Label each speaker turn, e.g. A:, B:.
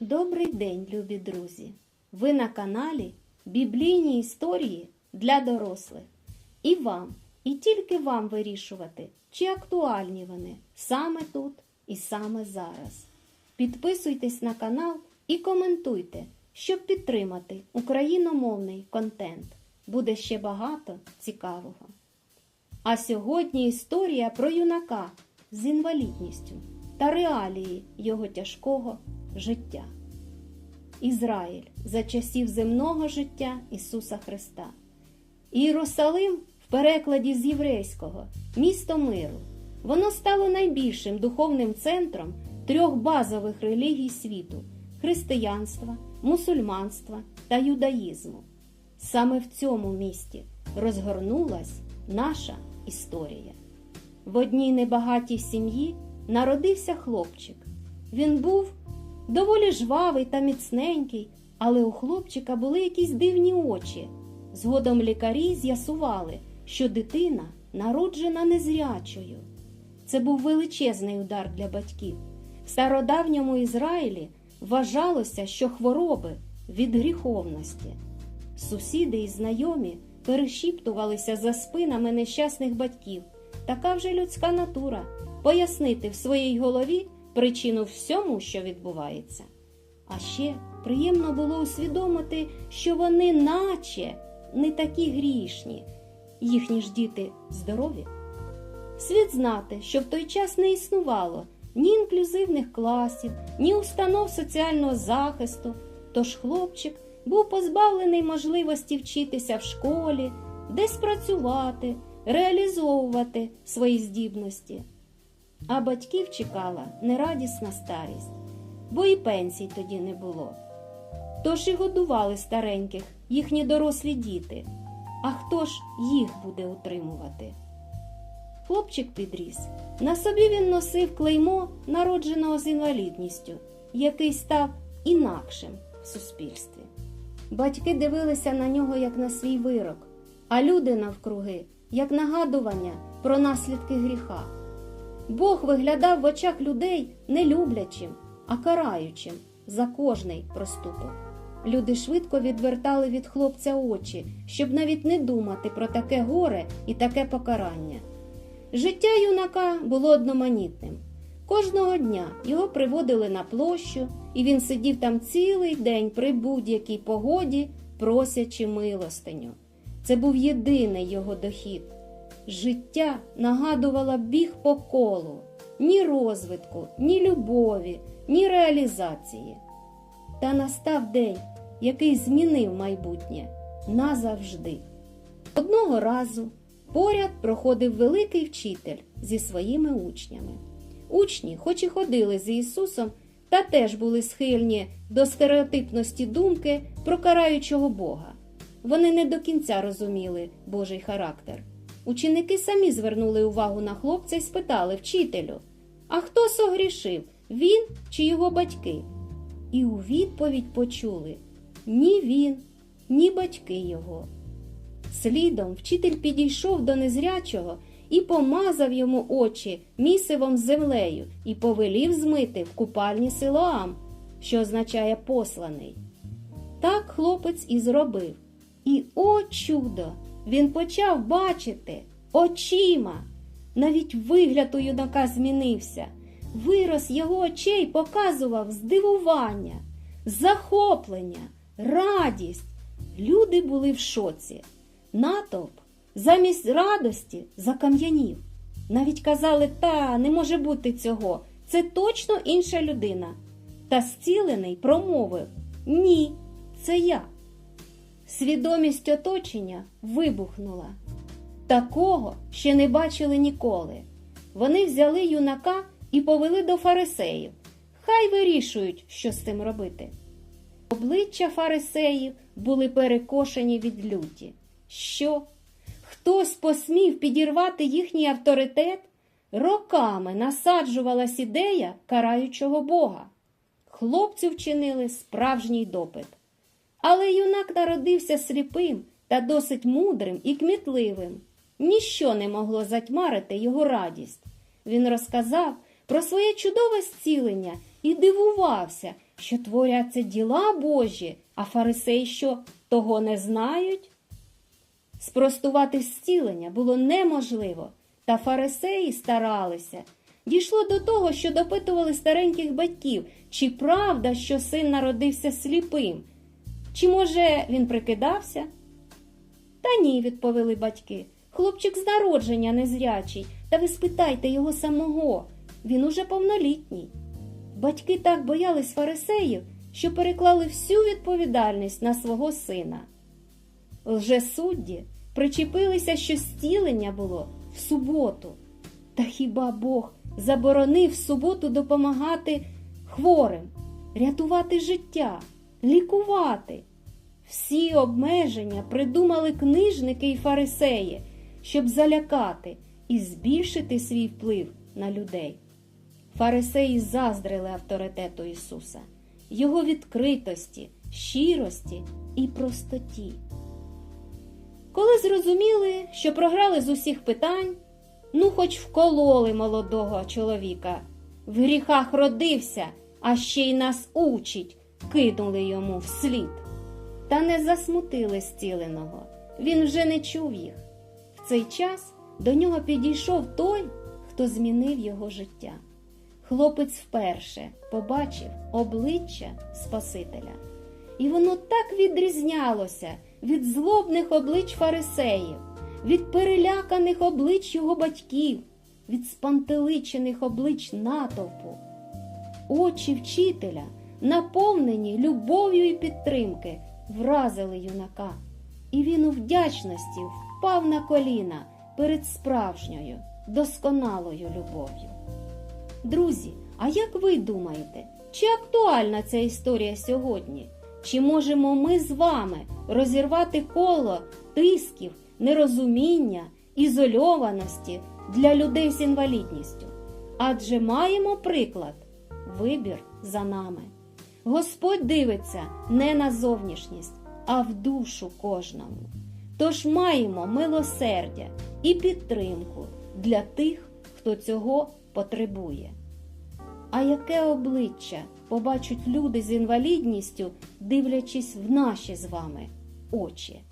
A: Добрий день, любі друзі! Ви на каналі Біблійні історії для дорослих. І вам, і тільки вам вирішувати, чи актуальні вони саме тут і саме зараз. Підписуйтесь на канал і коментуйте, щоб підтримати україномовний контент. Буде ще багато цікавого. А сьогодні історія про юнака з інвалідністю та реалії його тяжкого життя. Ізраїль за часів земного життя Ісуса Христа. Ієрусалим в перекладі з єврейського місто миру. Воно стало найбільшим духовним центром трьох базових релігій світу християнства, мусульманства та юдаїзму. Саме в цьому місті розгорнулась наша історія. В одній небагатій сім'ї народився хлопчик. Він був доволі жвавий та міцненький, але у хлопчика були якісь дивні очі. Згодом лікарі з'ясували, що дитина народжена незрячою. Це був величезний удар для батьків. В стародавньому Ізраїлі вважалося, що хвороби від гріховності. Сусіди і знайомі перешіптувалися за спинами нещасних батьків. Така вже людська натура пояснити в своїй голові причину всьому, що відбувається. А ще приємно було усвідомити, що вони, наче, не такі грішні, їхні ж діти здорові. Слід знати, що в той час не існувало ні інклюзивних класів, ні установ соціального захисту, тож хлопчик був позбавлений можливості вчитися в школі, десь працювати, реалізовувати свої здібності. А батьків чекала нерадісна старість, бо і пенсій тоді не було. Тож і годували стареньких їхні дорослі діти. А хто ж їх буде утримувати? Хлопчик підріс. На собі він носив клеймо народженого з інвалідністю, який став інакшим в суспільстві. Батьки дивилися на нього як на свій вирок, а люди навкруги як нагадування про наслідки гріха. Бог виглядав в очах людей не люблячим, а караючим за кожний проступок. Люди швидко відвертали від хлопця очі, щоб навіть не думати про таке горе і таке покарання. Життя юнака було одноманітним. Кожного дня його приводили на площу, і він сидів там цілий день при будь-якій погоді, просячи милостиню. Це був єдиний його дохід. Життя нагадувало біг по колу, ні розвитку, ні любові, ні реалізації. Та настав день, який змінив майбутнє назавжди. Одного разу поряд проходив великий вчитель зі своїми учнями. Учні, хоч і ходили з Ісусом, та теж були схильні до стереотипності думки про караючого Бога. Вони не до кінця розуміли Божий характер. Ученики самі звернули увагу на хлопця і спитали вчителю, а хто согрішив, він чи його батьки? І у відповідь почули ні він, ні батьки його. Слідом вчитель підійшов до незрячого і помазав йому очі місивом з землею і повелів змити в купальні Силоам, що означає посланий. Так хлопець і зробив. І, о чудо! Він почав бачити очима. Навіть вигляд у юнака змінився. Вираз його очей показував здивування, захоплення, радість. Люди були в шоці. Натовп замість радості закам'янів. Навіть казали, та не може бути цього, це точно інша людина. Та зцілений промовив Ні, це я. Свідомість оточення вибухнула. Такого ще не бачили ніколи. Вони взяли юнака і повели до фарисеїв. Хай вирішують, що з цим робити. Обличчя фарисеїв були перекошені від люті. Що? Хтось посмів підірвати їхній авторитет? Роками насаджувалась ідея караючого Бога. Хлопцю вчинили справжній допит. Але юнак народився сліпим та досить мудрим і кмітливим. Ніщо не могло затьмарити його радість. Він розказав про своє чудове зцілення і дивувався, що творяться діла Божі, а фарисеї що того не знають? Спростувати зцілення було неможливо, та фарисеї старалися. Дійшло до того, що допитували стареньких батьків, чи правда, що син народився сліпим, чи, може, він прикидався? Та ні, відповіли батьки. Хлопчик з народження незрячий, та ви спитайте його самого. Він уже повнолітній. Батьки так боялись фарисеїв, що переклали всю відповідальність на свого сина. Лжесудді причепилися, що зцілення було в суботу. Та хіба Бог заборонив в суботу допомагати хворим, рятувати життя, лікувати? Всі обмеження придумали книжники і фарисеї, щоб залякати і збільшити свій вплив на людей. Фарисеї заздрили авторитету Ісуса, Його відкритості, щирості і простоті. Коли зрозуміли, що програли з усіх питань, ну хоч вкололи молодого чоловіка, в гріхах родився, а ще й нас учить, кинули йому вслід. Та не засмутили зціленого, він вже не чув їх. В цей час до нього підійшов той, хто змінив його життя. Хлопець вперше побачив обличчя Спасителя, і воно так відрізнялося від злобних облич фарисеїв, від переляканих облич його батьків, від спантеличених облич натовпу. Очі вчителя, наповнені любов'ю і підтримки, вразили юнака, і він у вдячності впав на коліна перед справжньою, досконалою любов'ю. Друзі, а як ви думаєте, чи актуальна ця історія сьогодні? Чи можемо ми з вами розірвати коло тисків, нерозуміння, ізольованості для людей з інвалідністю? Адже маємо приклад вибір за нами. Господь дивиться не на зовнішність, а в душу кожному. Тож маємо милосердя і підтримку для тих, хто цього потребує. А яке обличчя побачать люди з інвалідністю, дивлячись в наші з вами очі?